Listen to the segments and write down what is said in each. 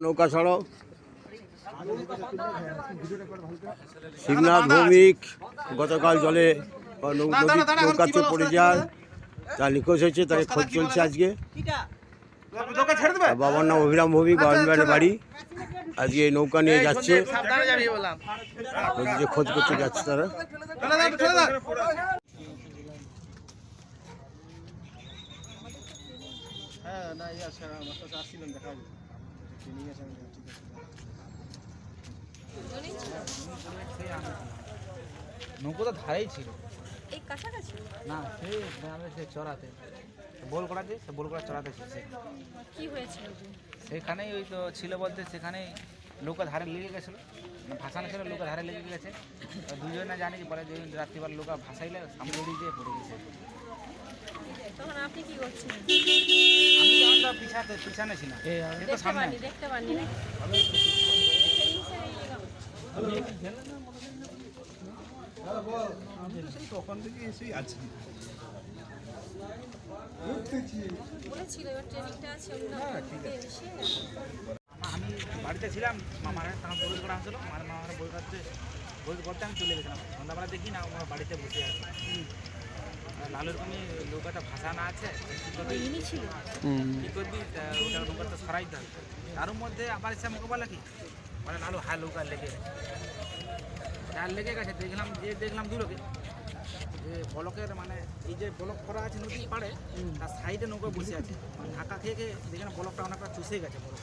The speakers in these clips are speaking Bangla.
নৌকা ছাড়াও শিবনাথ ভৌমিক গতকাল জলে নৌ- নৌকাতে পড়ে যায়। তার নিখোঁজ হয়েছে তাকে খোঁজ চলছে আজকে। বাবার নাম অভিরাম ভৌমিক বাবার বাড়ি। আজকে এই নৌকা নিয়ে যাচ্ছে। নদীতে খোঁজ করতে যাচ্ছে তারা। নৌকো তো ধারেই ছিল। এই কাছাকাছি? না সেই গ্রামে সে চড়াতে। বোল করাতে সে বোল করা চড়াতে সে। কি হয়েছিল সেখানেই ওই তো ছিল বলতে সেখানেই নৌকা ধারে লেগে গেছিল। ভাসানো ছিল নৌকা ধারে লেগে গেছে। দুজনে জানি পরে যে রাত্রিবার নৌকা ভাসাইলে সামনে উড়িয়ে দিয়ে পড়ে গেছে। তখন আপনি কি তখন তো পিছাতে পিছানে ছিলাম সে তো দেখতে সামনে পাননি দেখতে পাননি। না বলেছিল এবার ট্রেনিংটা আছে অন্য এসে। আমি বাড়িতে ছিলাম মামার তখন বই করা হচ্ছিল আমার মামার বই করতে বই করতে আমি চলে গেছিলাম। সন্ধ্যাবেলা দেখি না আমার বাড়িতে বসে আছে। লালুর কমি নৌকাটা ভাসানো আছে কি করবি? ওটা নৌকাটা সরাইতে হবে তার মধ্যে আবার এসে আমাকে বলে কি? মানে লালু হ্যাঁ নৌকা লেগে গেছে। যার লেগে গেছে? দেখলাম যে দেখলাম দুলোকে যে বলকের মানে এই যে বলক করা আছে নদী পাড়ে তার সাইডে নৌকা বসে আছে। মানে ঢাকা খেয়ে খেয়ে দেখলাম বলকটা অনেকটা চুষে গেছে বলক।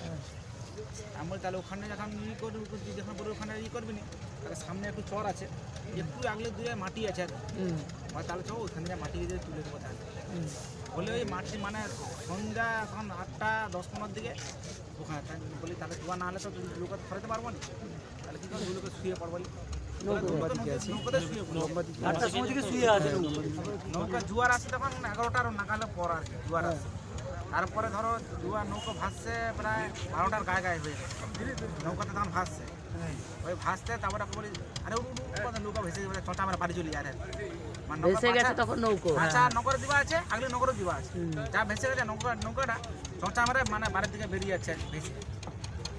আমি বলি তাহলে ওখানে যখন ই করবি তুই যখন বলি ওখানে ই করবি না? তাহলে সামনে একটু চর আছে। একটু আগলে দূরে মাটি আছে আর তাহলে চো ওখানে যা মাটি দিয়ে তুলে দেবো তাহলে। বলে ওই মাটি মানে সন্ধ্যা এখন আটটা দশ পনেরোর দিকে। ওখানে বলি তাহলে ধোয়া না হলে তো দুলোকে ফরাতে পারব না। তাহলে কি করব? দুলোকে শুয়ে পড়ব থেকে নৌকা। জুয়ার আসে তখন এগারোটার নাগালে পর আর কি জুয়ার আসে। তারপরে ধরো জুয়ার নৌকা ভাসছে প্রায় বারোটার গায়ে গায়ে হয়ে গেছে। নৌকাতে তখন ভাসছে। ওই ভাসতে তারপরে বলি আরে উড়ু উড়ু উড়ু নৌকা ভেসে গেছে। চটা আমরা বাড়ি চলে যায় মানে ভেসে গেছে তখন নৌকো। আচ্ছা নগরে দিবা আছে আগলে নগরে দিবা আছে। যা ভেসে গেছে নৌকা নৌকাটা চটা মারে মানে বাড়ির দিকে বেরিয়ে যাচ্ছে আর ভেসে।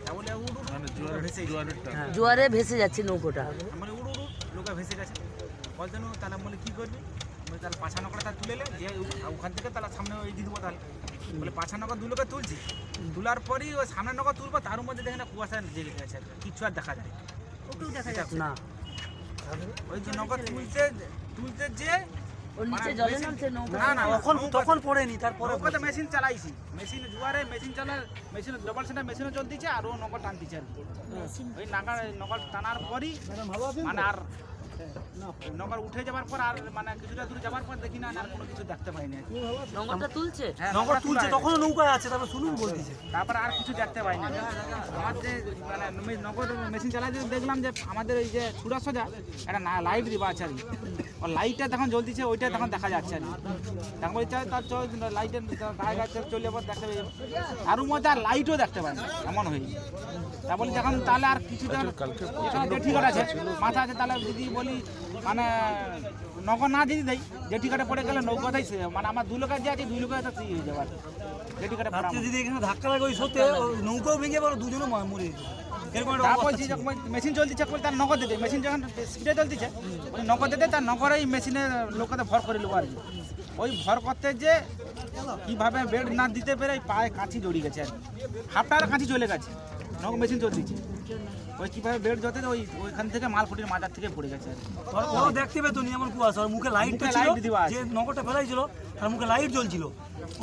তা বলে উড়ু উড়ু ভেসে গেছে। জোয়ারে ভেসে যাচ্ছে নৌকোটা। মানে উড়ু উড়ু নৌকা ভেসে গেছে। বলতে নু তাহলে বলে কী করবি? তাহলে পাছা নৌকাটা তার তুলে নে, যে ও- ওখান থেকে তাহলে সামনে ওই দিয়ে দেবো তাহলে। বলে পাছা নৌকা দু লোকে তুলছি। তোলার পরই ওই সামনে নৌকা তুলবো তার মধ্যে দেখে না কুয়াশা জেগে গেছে আর কিচ্ছু আর দেখা যায় না। ওকেও দেখা যাচ্ছে। না ওই যে নৌকা তুলতে তুলতে যে মানে মেশিন- না না তখন নৌকা- তখন পড়েনি তারপরে নৌকাতে মেশিন চালাইছি। মেশিন জুয়ারে মেশিন চালা মেশিন ডবল মেশিনও চলতেছে আর ও নৌকা টানতেছে আর। ওই নৌকা টানার পরই মানে আর নৌকার উঠে যাবার পর আর মানে কিছুটা দূর যাবার পর দেখি না আর কোনো কিছু দেখতে আর কি। তুলছে? হ্যাঁ, নৌকা নৌকা তুলছে তোলা তখনও আছে তারপর শুনুন বলতেছে। তারপর আর কিছু দেখতে পাইনি আমার যে মানে মে- মেশিন দেখলাম যে আমাদের এই যে ছুড়া সোজা একটা না লাইট দিবা আছে আর কি। লাইটটা তখন জ্বলতেছে ওইটা তখন দেখা যাচ্ছে আর কি। তখন বলছি তার চল লাইটের গায়ে গায়ে চলে দেখতে যাব তার মধ্যে আর লাইটও দেখতে পাই না এমন হয়ে তা বলি যখন তাহলে আর কিছু তখন এখানে যে ঠিকাট আছে। মাথা আছে তাহলে যদি বলি মানে নগর না যদি দেয় যে ঠিকাটা পড়ে গেলে নৌকাটাই সে- মানে আমার দু লোকের যে আছে দুই লোকের সেই হয়ে যাবে আর কি। যে ঠিকাটা পড়ে যদি এখানে ধাক্কা লাগে ওই সত্যি নৌকাও ভেঙে পড়ো দুজনও মা- মরে মেশিন চলতেছে তার নগদ দিতে। মেশিন যখন স্পিডে চলতেছে নগদ দিতে তার নগরেই মেশিনে লোকতে ভর করে নেব আর কি। ওই ভর করতে যে কীভাবে বেড না দিতে পেরে পায়ে কাঁচি জড়িয়ে গেছে আর হাফটার কাঁচি চলে গেছে। নগ মেশিন চলতেছে। ওই কীভাবে বেড যতে ওই ওইখান থেকে মাল ফুটির মাজার থেকে পড়ে গেছে আর ও দেখতে পেতো নি এমন কুয়াশা। ওর মুখে লাইট light দেওয়া। যে নৌকাটা ফেলাইছিল তার মুখে লাইট জ্বলছিল।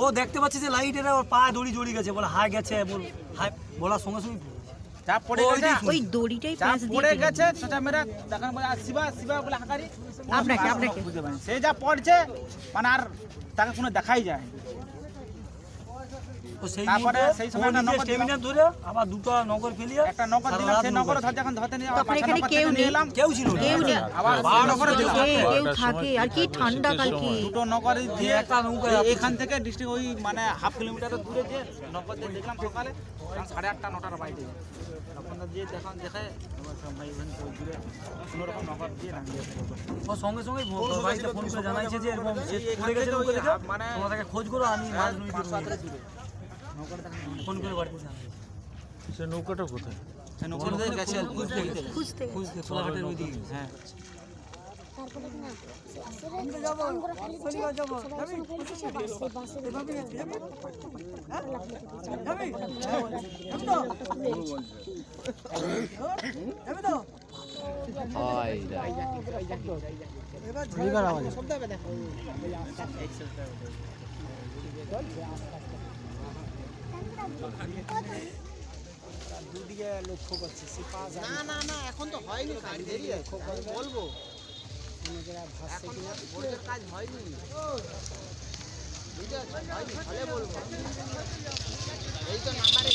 ও দেখতে পাচ্ছে যে লাইট এটা ওর পায়ে দড়ি জড়িয়ে গেছে বলে হাই গেছে বল হাই বলার সঙ্গে সঙ্গে পড়ে ওই গেছে। ওই দড়িটাই পড়ে গেছে সেটা মেরে দেখান বলে আর শিবা শিবা বলে হাঁকারি? আপনাকে, আপনাকে। বুঝতে পারেন সে যা পড়ছে মানে আর তাকে কোনো দেখাই যায় না। তো সেই তারপরে সেই সময় একটা নিজে স্টেমিনা ধরে আবার দুটো নগর ফেলিয়ে একটা নগর দিলাম সেই নগর ধর যখন ধরতে নিয়ে তখন এখানে কেউ নেই। এলাম। কেউ ছিল কেউ নেই। আবার বারো নগরে নগরে দুটো- কে কেউ থাকে আর কি ঠান্ডা কালকে দুটো নগর দিয়ে একটা নৌকায় এখান থেকে ডিস্ট্রিক্ট ওই মানে হাফ কিলোমিটার দূরে যে নগর দিয়ে দেখলাম সকালে সাড়ে আটটা নটার বাইরে তখন যে দেখান দেখে আমার সব ভাই বোন তো ওই দূরে কোনো রকম নগর দিয়ে নামিয়ে ও সঙ্গে সঙ্গে ফোন করে জানাইছে যে এরকম নৌকা মানে- খোঁজ করো আমি ফোন করে বাড়িতে সে নৌকাটা কোথায়? নৌকাতে গেছে। খুঁজতে খুঁজতে কোলাঘাটের ওই হ্যাঁ। তারপরে না? ফোন করে খালি সবাই সঙ্গে ফেলছে সে বাসে না না না এখন তো হয়নি, কাজ দেরি আছে। আমি বলব এখন বোর্ডের কাজ হয়নি বুঝতে পারছ হলে বলব এই তো নাম্বারে